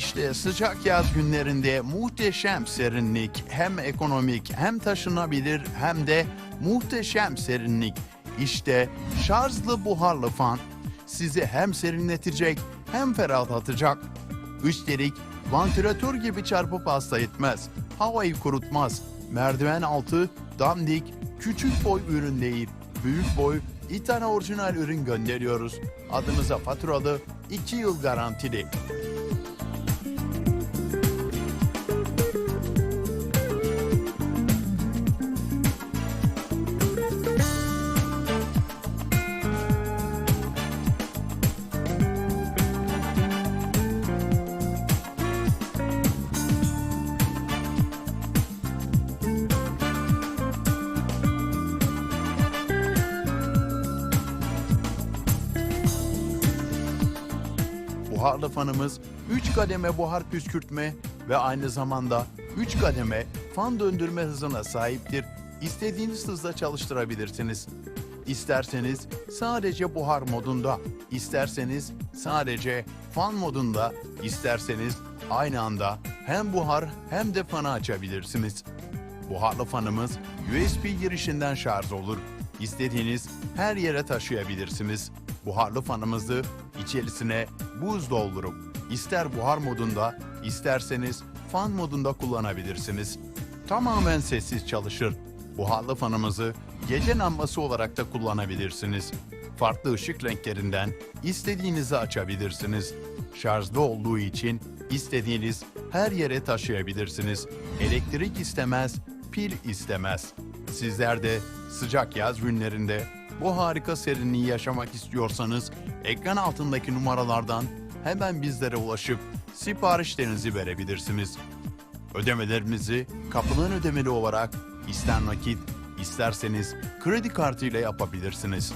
İşte sıcak yaz günlerinde muhteşem serinlik, hem ekonomik hem taşınabilir hem de muhteşem serinlik. İşte şarjlı buharlı fan sizi hem serinletecek hem ferahlatacak. Üstelik vantilatör gibi çarpıp hasta etmez, havayı kurutmaz. Merdiven altı dandik, küçük boy ürün değil, büyük boy bir tane orijinal ürün gönderiyoruz. Adınıza faturalı, 2 yıl garantili. Buharlı fanımız 3 kademe buhar püskürtme ve aynı zamanda 3 kademe fan döndürme hızına sahiptir. İstediğiniz hızda çalıştırabilirsiniz. İsterseniz sadece buhar modunda, isterseniz sadece fan modunda, isterseniz aynı anda hem buhar hem de fanı açabilirsiniz. Buharlı fanımız USB girişinden şarj olur. İstediğiniz her yere taşıyabilirsiniz. Buharlı fanımızı içerisine buz doldurup ister buhar modunda isterseniz fan modunda kullanabilirsiniz. Tamamen sessiz çalışır. Buharlı fanımızı gece lambası olarak da kullanabilirsiniz. Farklı ışık renklerinden istediğinizi açabilirsiniz. Şarjlı olduğu için istediğiniz her yere taşıyabilirsiniz. Elektrik istemez, pil istemez. Sizler de sıcak yaz günlerinde bu harika serinliği yaşamak istiyorsanız ekran altındaki numaralardan hemen bizlere ulaşıp siparişlerinizi verebilirsiniz. Ödemelerimizi kapılan ödemeli olarak ister nakit isterseniz kredi kartı ile yapabilirsiniz.